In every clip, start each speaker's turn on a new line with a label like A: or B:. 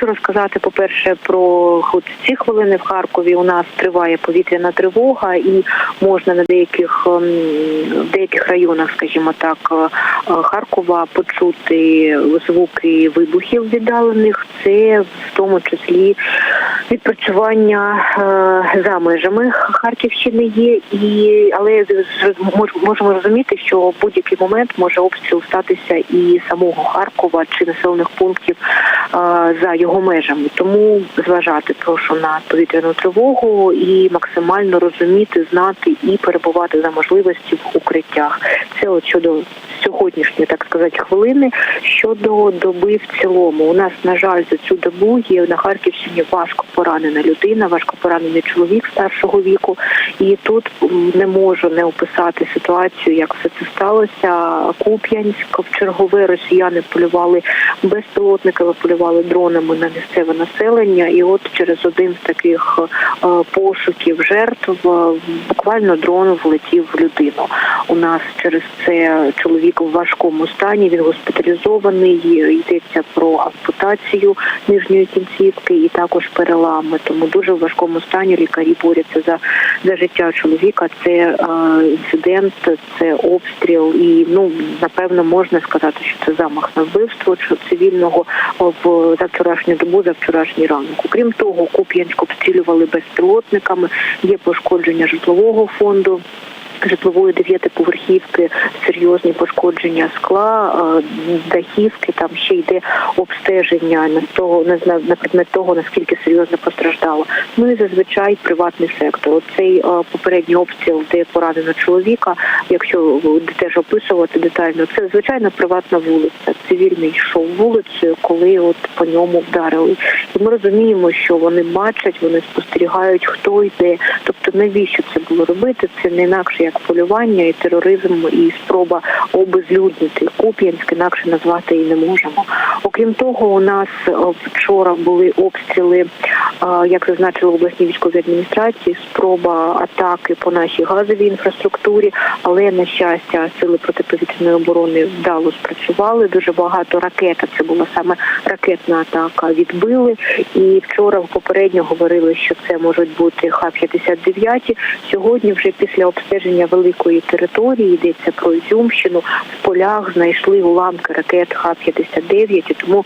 A: Хочу розказати, по-перше, про от ці хвилини в Харкові. У нас триває повітряна тривога, і можна на деяких ем, в деяких районах, скажімо так, е, Харкова почути звуки вибухів віддалених. Це в тому числі відпрацювання е, за межами Харківщини є, і але можемо розуміти, що в будь-який момент може обстріл статися і самого Харкова чи населених пунктів за його межами. Тому зважати прошу на повітряну тривогу і максимально розуміти, знати і перебувати за можливості в укриттях. Це от щодо сьогоднішньої, так сказати, хвилини. Щодо доби в цілому, у нас на жаль за цю добу є на Харківщині важко поранена людина, важко поранений чоловік старшого віку. І тут не можу не описати ситуацію, як все це сталося. Куп'янськ в чергове росіяни полювали безпілотниками, полювали дронами на місцеве населення. І от через один з таких е, пошуків жертв е, буквально дрон влетів в людину. У нас через це чоловік важкому стані. Він госпіталізований. Йдеться про ампутацію нижньої кінцівки і також перелами. Тому дуже в важкому стані лікарі борються за, за життя чоловіка. Це е, інцидент, це обстріл, і ну напевно можна сказати, що це замах на вбивство цивільного в за вчорашню добу, за вчорашній ранок. Крім того, Куп'янськ обстрілювали безпілотниками. Є пошкодження житлового фонду житлової дев'ятиповерхівки серйозні пошкодження скла, е, дахівки. Там ще йде обстеження на того на, на, предмет того, наскільки серйозно постраждало. Ну і зазвичай приватний сектор. Оцей е, попередній обстріл, де поранено чоловіка. Якщо теж описувати детально, це звичайно приватна вулиця. Цивільний йшов вулицею, коли от по ньому вдарили. І ми розуміємо, що вони бачать, вони спостерігають, хто йде. Тобто, навіщо це було робити? Це не інакше як полювання і тероризм, і спроба обезлюднити Куп'янськ, інакше назвати і не можемо. Окрім того, у нас е, вчора були обстріли, е, як зазначили в обласній військовій адміністрації, спроба атаки по нашій газовій інфраструктурі, але на щастя, сили протиповітряної оборони вдало спрацювали. Дуже багато ракет. Це була саме ракетна атака. Відбили. І вчора попередньо говорили, що це можуть бути Х-59. Сьогодні, вже після обстеження великої території, йдеться про Ізюмщину, в полях знайшли уламки ракет Х-59, і тому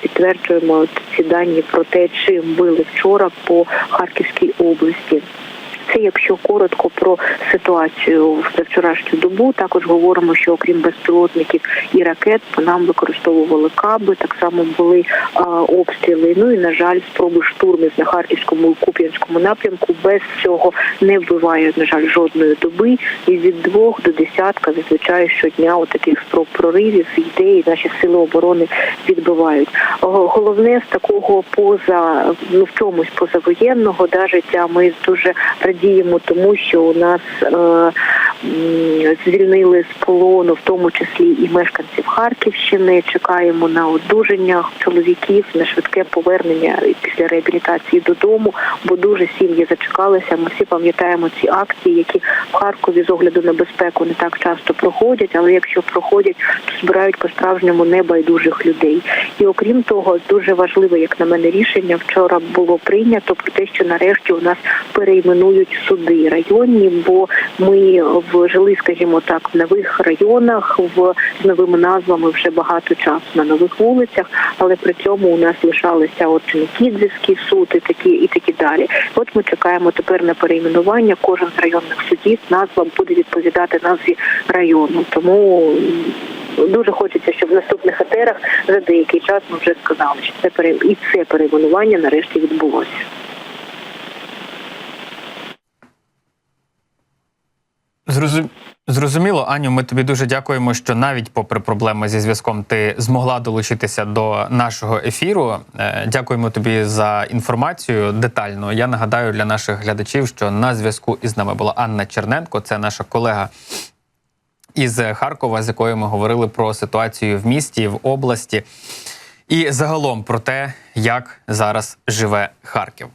A: підтверджуємо ці дані про те, чим били вчора по Харківській області. Це якщо коротко про ситуацію за вчорашню добу, також говоримо, що окрім безпілотників і ракет, по нам використовували каби. Так само були а, обстріли. Ну і на жаль, спроби штурмів на харківському і куп'янському напрямку. Без цього не вбиває на жаль жодної доби. І від двох до десятка зазвичай щодня от таких спроб проривів йде, і наші сили оборони відбивають. Головне з такого поза ну в чомусь позавоєнного да, життя. Ми дуже радіємо тому, що у нас е, звільнили з полону, в тому числі і мешканців Харківщини. Чекаємо на одужання чоловіків на швидке повернення після реабілітації додому, бо дуже сім'ї зачекалися. Ми всі пам'ятаємо ці акції, які в Харкові з огляду на безпеку не так часто проходять, але якщо проходять, то збирають по справжньому небайдужих людей. І окрім того, дуже важливе, як на мене, рішення вчора було прийнято про те, що нарешті у нас перейменують суди районні, бо ми жили, скажімо так, в нових районах в з новими назвами вже багато часу на нових вулицях, але при цьому у нас лишалися от Кідзівський суд і такі і такі далі. От ми чекаємо тепер на перейменування. Кожен з районних судів назва буде відповідати назві району. Тому дуже хочеться, щоб в наступних етерах за деякий час ми вже сказали, що це пере... і це перейменування нарешті відбулося.
B: Зрозум... Зрозуміло, Аню. Ми тобі дуже дякуємо, що навіть попри проблеми зі зв'язком ти змогла долучитися до нашого ефіру. Е, Дякуємо тобі за інформацію детально. Я нагадаю для наших глядачів, що на зв'язку із нами була Анна Черненко, це наша колега із Харкова, з якою ми говорили про ситуацію в місті, в області і загалом про те, як зараз живе Харків.